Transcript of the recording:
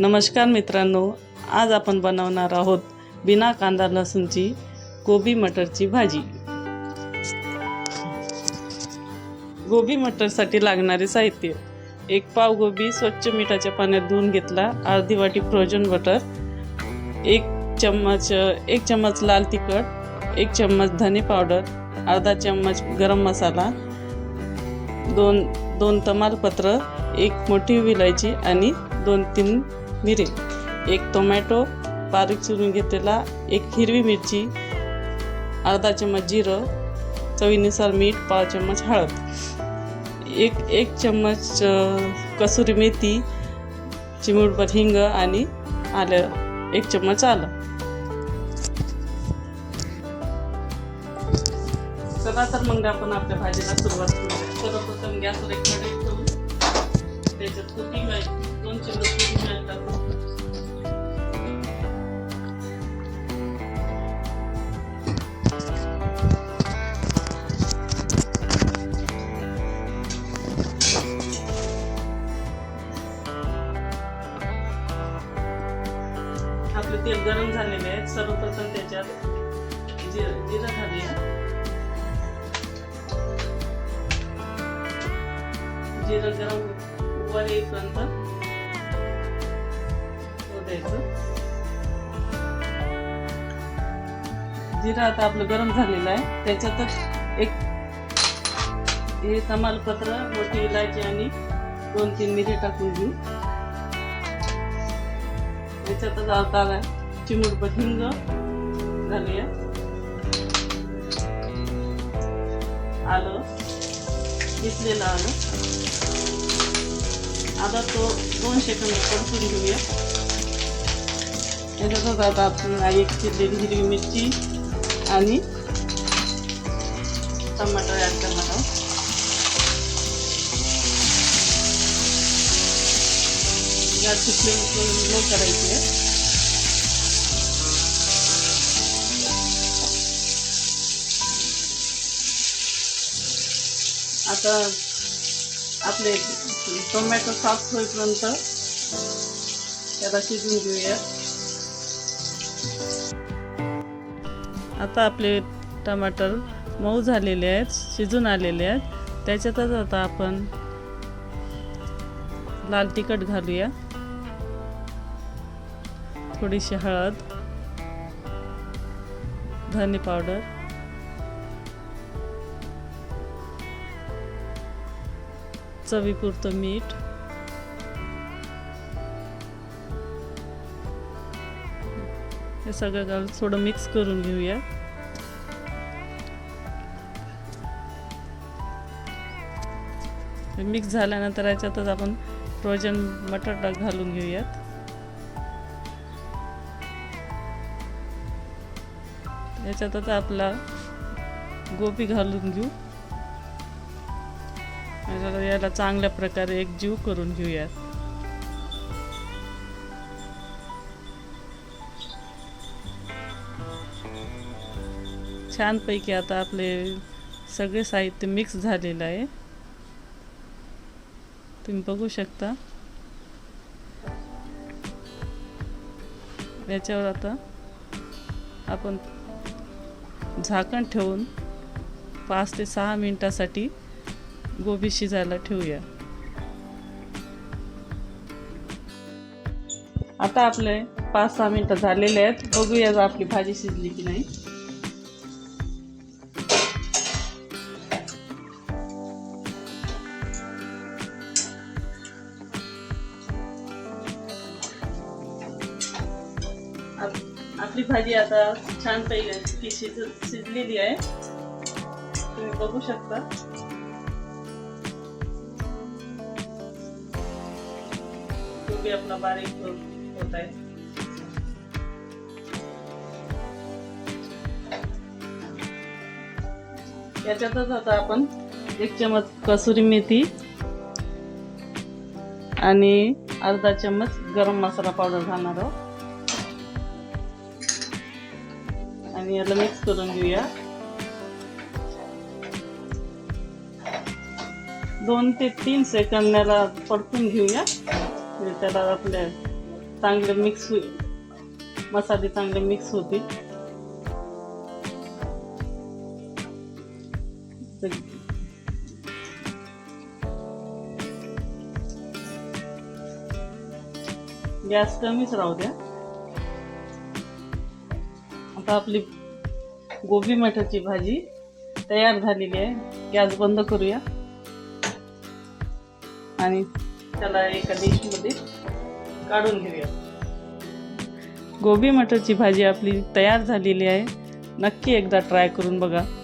नमस्कार मित्रांनो आज आपण बनवणार आहोत बिना कांदा लसूणची गोबी मटरची भाजी. गोबी मटरसाठी लागणारे साहित्य. एक पाव गोबी स्वच्छ मिठाच्या पाण्यात धुवून घेतला अर्धी वाटी फ्रोजन बटर एक चम्मच एक चम्मच लाल तिखट एक चम्मच धने पावडर अर्धा चम्मच गरम मसाला दोन दोन तमालपत्र एक मोठी विलायची आणि दोन तीन मिरे. एक टोमॅटो बारीक चिरून घेतलेला एक हिरवी मिरची अर्धा चम्मच जिरं चवीनुसार मीठ पाव चम्मच हळद. एक एक चम्मच कसुरी मेथी चिमूटभर हिंग आणि आलं एक चम्मच आलं. चला तर मग आपण आपल्या भाजीला सुरुवात करूया. सर्वप्रथम गॅसवर एक कढई ठेवून त्याच्यात कुकिंग आहे दोन चम्मच कुकिंग ऑइल टाकू आपले तेल गरम झालेले आहे सर्वप्रथम त्याच्यात जिरं जिरं घालूया. जिरं गरम वर येईपर्यंत द्यायचं. जिरा आता आपलं गरम झालेलं आहे. त्याच्यातच एक हे तमालपत्र मोठी इलायची आणि दोन तीन मिरे टाकून घेऊ. याच्यातच आता आलाय चिमूट हिंग घालूया आलं. घेतलेलं आलं. आता तो दोन सेकंद परतून घेऊया. याच्यातच आता आपण एक चिरलेली हिरवी मिरची आणि टमाटर ॲड करणार आहोत गॅसची फ्लेम लो करायची आहे आता आपले टोमॅटो सॉफ्ट होईपर्यंत त्याला शिजून घेऊया आता आपले टमाटर मऊ झालेले आहेत शिजून आलेले आहेत. त्याच्यातच आता आपण लाल तिखट घालूया. थोडीशी हळद धने पावडर. चवीपुरतं मीठ. हे सगळं घालून थोडं मिक्स करून घेऊया. मिक्स झाल्यानंतर याच्यातच आपण फ्रोजन बटाटा घालून घेऊयात. याच्यातच आपला गोपी घालून घेऊ. याला याला चांगल्या प्रकारे एक जीव करून घेऊयात. छानपैकी आता आपले सगळे साहित्य मिक्स झालेलं आहे. तुम्ही बघू शकता. याच्यावर आता आपण झाकण ठेवून पाच ते सहा मिनिटासाठी गोबी शिजायला ठेवूया. आता आपले पाच सहा मिनिटं झालेले आहेत. बघूया आपली भाजी शिजली की नाही. आपली भाजी आता छान पैकी शिज शिजलेली आहे. तुम्ही बघू शकता. गोबी आपला बारीक होत आहे. याच्यातच आता आपण एक चमच कसुरी मेथी आणि अर्धा चम्मच गरम मसाला पावडर घालणार आहोत. आणि याला मिक्स करून घेऊया. दोन ते तीन सेकंदाला परतून घेऊया. म्हणजे त्याला आपल्या चांगले मिक्स होईल. मसाले चांगले मिक्स होतील. गॅस कमीच राहू द्या. आता आपली गोबी मठाची भाजी तयार झालेली आहे. गॅस बंद करूया. आणि त्याला एका डिशमध्ये काढून घेऊया. गोबी मटरची भाजी आपली तयार झालेली आहे. नक्की एकदा ट्राय करून बघा.